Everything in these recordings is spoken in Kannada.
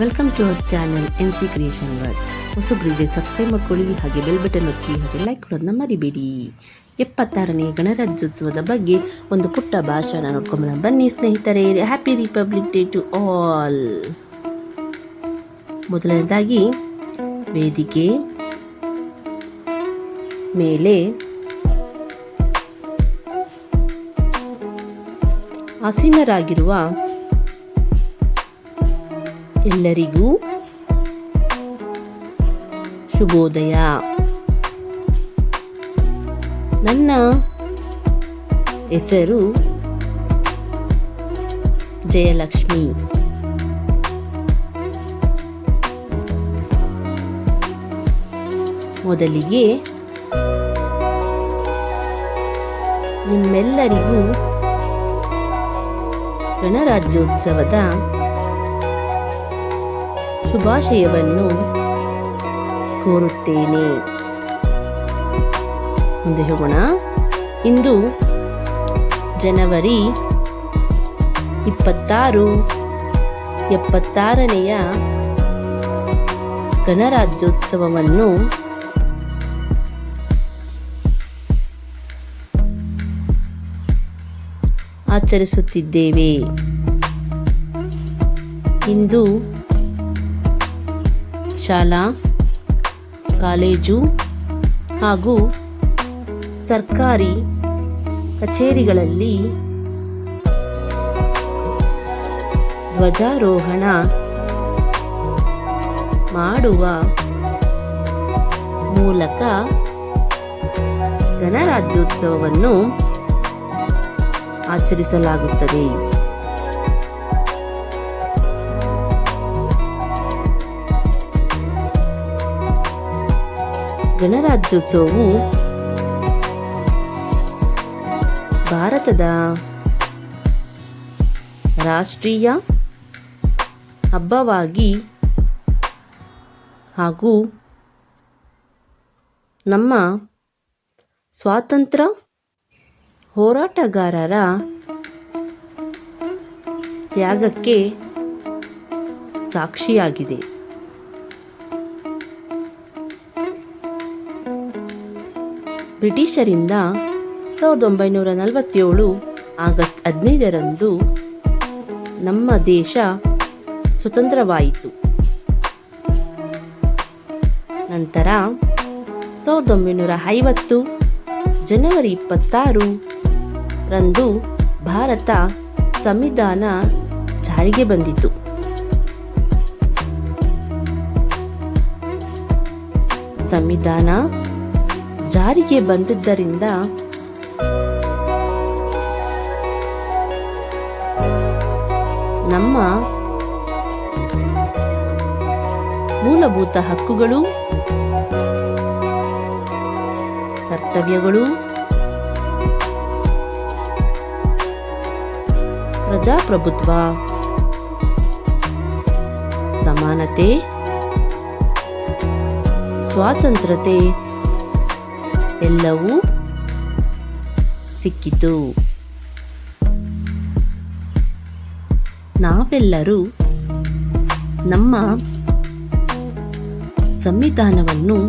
Welcome to our channel N C creation world ಹೊಸಬ್ರಿಗೆ subscribe ಮಾಡ್ಕೊಳ್ಳಿ, ಹಾಗೆ ಬೆಲ್ ಬಟನ್ ಒತ್ತಿ, ಹಾಗೆ ಲೈಕ್ ಕೊಡೋದನ್ನ ಮರಿಬೇಡಿ. ಎಪ್ಪತ್ತಾರನೇ ಗಣರಾಜ್ಯೋತ್ಸವದ ಬಗ್ಗೆ ಒಂದು ಪುಟ್ಟ ಭಾಷಣ ನೋಡ್ಕೊಂಬ ಬನ್ನಿ ಸ್ನೇಹಿತರೆ happy republic day to all ಮೊದಲನೇದಾಗಿ, ವೇದಿಕೆ ಮೇಲೆ ಆಸೀನರಾಗಿರುವ ಎಲ್ಲರಿಗೂ ಶುಭೋದಯ. ನನ್ನ ಹೆಸರು ಜಯಲಕ್ಷ್ಮಿ. ಮೊದಲಿಗೆ ನಿಮ್ಮೆಲ್ಲರಿಗೂ ಗಣರಾಜ್ಯೋತ್ಸವದ ಶುಭಾಶಯವನ್ನು ಕೋರುತ್ತೇನೆ. ಮುಂದೆ ಹೋಗೋಣ. ಇಂದು ಜನವರಿ ಇಪ್ಪತ್ತಾರು ಎಪ್ಪತ್ತಾರನೆಯ ಗಣರಾಜ್ಯೋತ್ಸವವನ್ನು ಆಚರಿಸುತ್ತಿದ್ದೇವೆ. ಇಂದು ಶಾಲಾ ಕಾಲೇಜು ಹಾಗೂ ಸರ್ಕಾರಿ ಕಚೇರಿಗಳಲ್ಲಿ ಧ್ವಜಾರೋಹಣ ಮಾಡುವ ಮೂಲಕ ಗಣರಾಜ್ಯೋತ್ಸವವನ್ನು ಆಚರಿಸಲಾಗುತ್ತದೆ. ಗಣರಾಜ್ಯೋತ್ಸವವು ಭಾರತದ ರಾಷ್ಟ್ರೀಯ ಹಬ್ಬವಾಗಿ ಹಾಗೂ ನಮ್ಮ ಸ್ವಾತಂತ್ರ್ಯ ಹೋರಾಟಗಾರರ ತ್ಯಾಗಕ್ಕೆ ಸಾಕ್ಷಿಯಾಗಿದೆ. ಬ್ರಿಟಿಷರಿಂದ ಸಾವಿರದ ಒಂಬೈನೂರ ನಲವತ್ತೇಳು ಆಗಸ್ಟ್ ಹದಿನೈದರಂದು ನಮ್ಮ ದೇಶ ಸ್ವತಂತ್ರವಾಯಿತು. ನಂತರ ಸಾವಿರದ ಒಂಬೈನೂರ ಐವತ್ತು ಜನವರಿ ಇಪ್ಪತ್ತಾರು ರಂದು ಭಾರತ ಸಂವಿಧಾನ ಜಾರಿಗೆ ಬಂದಿತು. ಸಂವಿಧಾನ ಜಾರಿಗೆ ಬಂದಿದ್ದರಿಂದ ನಮ್ಮ ಮೂಲಭೂತ ಹಕ್ಕುಗಳು ಕರ್ತವ್ಯಗಳು ಪ್ರಜಾಪ್ರಭುತ್ವ ಸಮಾನತೆ ಸ್ವಾತಂತ್ರ್ಯತೆ ಎಲ್ಲವೂ ಸಿಕ್ಕಿತು. ನಾವೆಲ್ಲರೂ ನಮ್ಮ ಸಂವಿಧಾನವನ್ನು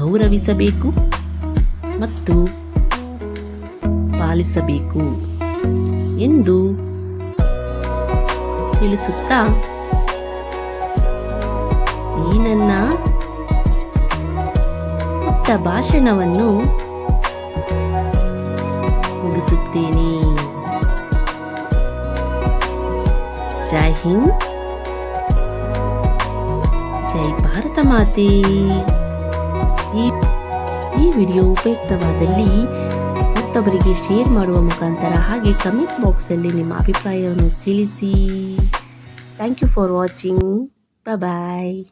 ಗೌರವಿಸಬೇಕು ಮತ್ತು ಪಾಲಿಸಬೇಕು ಎಂದು ತಿಳಿಸುತ್ತಾ ಈ ನನ್ನ ಪುಟ್ಟ ಭಾಷಣವನ್ನು ಮುಗಿಸುತ್ತೇನೆ. ಜೈ ಹಿಂದ್. ಜೈ ಭಾರತ ಮಾತೆ. ಈ ಈ ವಿಡಿಯೋ ಉಪಯುಕ್ತವಾದಲ್ಲಿ ಮತ್ತೊಬ್ಬರಿಗೆ ಶೇರ್ ಮಾಡುವ ಮುಖಾಂತರ ಹಾಗೆ ಕಮೆಂಟ್ ಬಾಕ್ಸಲ್ಲಿ ನಿಮ್ಮ ಅಭಿಪ್ರಾಯವನ್ನು ತಿಳಿಸಿ. Thank you for watching. Bye